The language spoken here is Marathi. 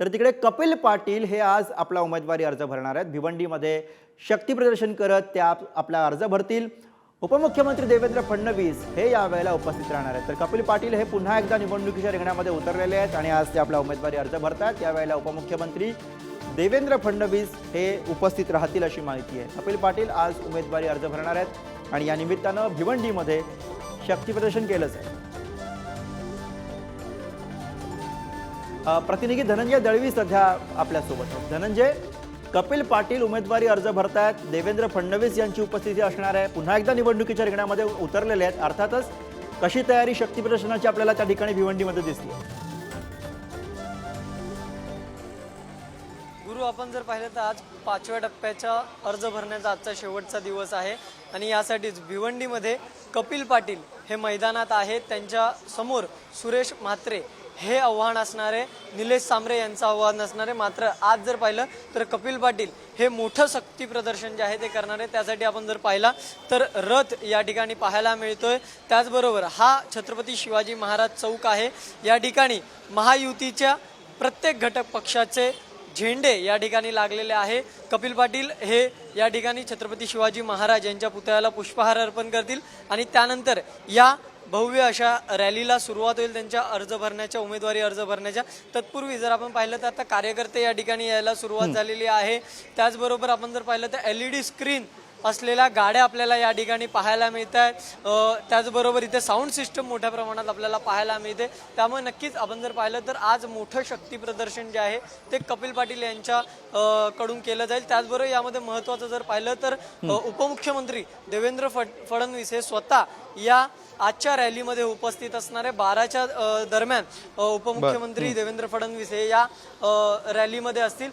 तर तिकडे कपिल पाटील हे आज आपला उमेदवारी अर्ज भरणार आहेत. भिवंडीमध्ये शक्ती प्रदर्शन करत त्या आपला अर्ज भरतील. उपमुख्यमंत्री देवेंद्र फडणवीस हे यावेळेला उपस्थित राहणार आहेत. तर कपिल पाटील हे पुन्हा एकदा निवडणुकीच्या रिंगणामध्ये उतरलेले आहेत आणि आज ते आपला उमेदवारी अर्ज भरतात. यावेळेला उपमुख्यमंत्री देवेंद्र फडणवीस हे उपस्थित राहतील अशी माहिती आहे. कपिल पाटील आज उमेदवारी अर्ज भरणार आहेत आणि या निमित्तानं भिवंडीमध्ये शक्ती प्रदर्शन केलंच आहे. प्रतिनिधी धनंजय दळवी सध्या आपल्यासोबत धनंजय कपिल पाटील उमेदवारी अर्ज भरतायत. देवेंद्र फडणवीस यांची उपस्थिती असणार आहे. पुन्हा एकदा निवडणुकीच्या रिंगणामध्ये उतरलेले आहेत. अर्थातच कशी तयारी शक्ती प्रदर्शनाची आपल्याला त्या ठिकाणी भिवंडीमध्ये दिसते आपण जर पाहिलं तर आज पाचव्या टप्प्याचा अर्ज भरण्याचा आजचा शेवटचा दिवस आहे. आणि यासाठीच भिवंडीमध्ये कपिल पाटील हे मैदानात आहेत. त्यांच्यासमोर सुरेश म्हात्रे हे आव्हान असणारे निलेश सांबरे यांचं आव्हान असणारे. मात्र आज जर पाहिलं तर कपिल पाटील हे मोठं शक्ती प्रदर्शन जे आहे ते करणारे. त्यासाठी आपण जर पाहिला तर रथ या ठिकाणी पाहायला मिळतोय. त्याचबरोबर हा छत्रपती शिवाजी महाराज चौक आहे. या ठिकाणी महायुतीच्या प्रत्येक घटक पक्षाचे झेंडे या ठिकाणी लागलेले आहे. कपिल पाटील हे या ठिकाणी छत्रपती शिवाजी महाराज यांच्या पुतळ्याला पुष्पहार अर्पण करतील आणि त्यानंतर या भव्य अशा रॅलीला सुरुवात होईल त्यांच्या अर्ज भरण्याच्या उमेदवारी अर्ज भरण्याच्या. तत्पूर्वी जर आपण पाहिलं तर आता कार्यकर्ते या ठिकाणी यायला सुरुवात झालेली आहे. त्याचबरोबर आपण जर पाहिलं तर एल ई डी स्क्रीन असलेल्या गाड्या आपल्याला या ठिकाणी पाहायला मिळत आहेत त्याचबरोबर इथे साऊंड सिस्टम मोठ्या प्रमाणात आपल्याला पाहायला मिळते. त्यामुळे नक्कीच आपण जर पाहिलं तर आज मोठं शक्ती प्रदर्शन जे आहे ते कपिल पाटील यांच्या कडून केलं जाईल. त्याचबरोबर यामध्ये महत्त्वाचं जर पाहिलं तर उपमुख्यमंत्री देवेंद्र फड फडणवीस हे स्वतः या आजच्या रॅलीमध्ये उपस्थित असणारे बाराच्या दरम्यान उपमुख्यमंत्री देवेंद्र फडणवीस हे या रॅलीमध्ये असतील.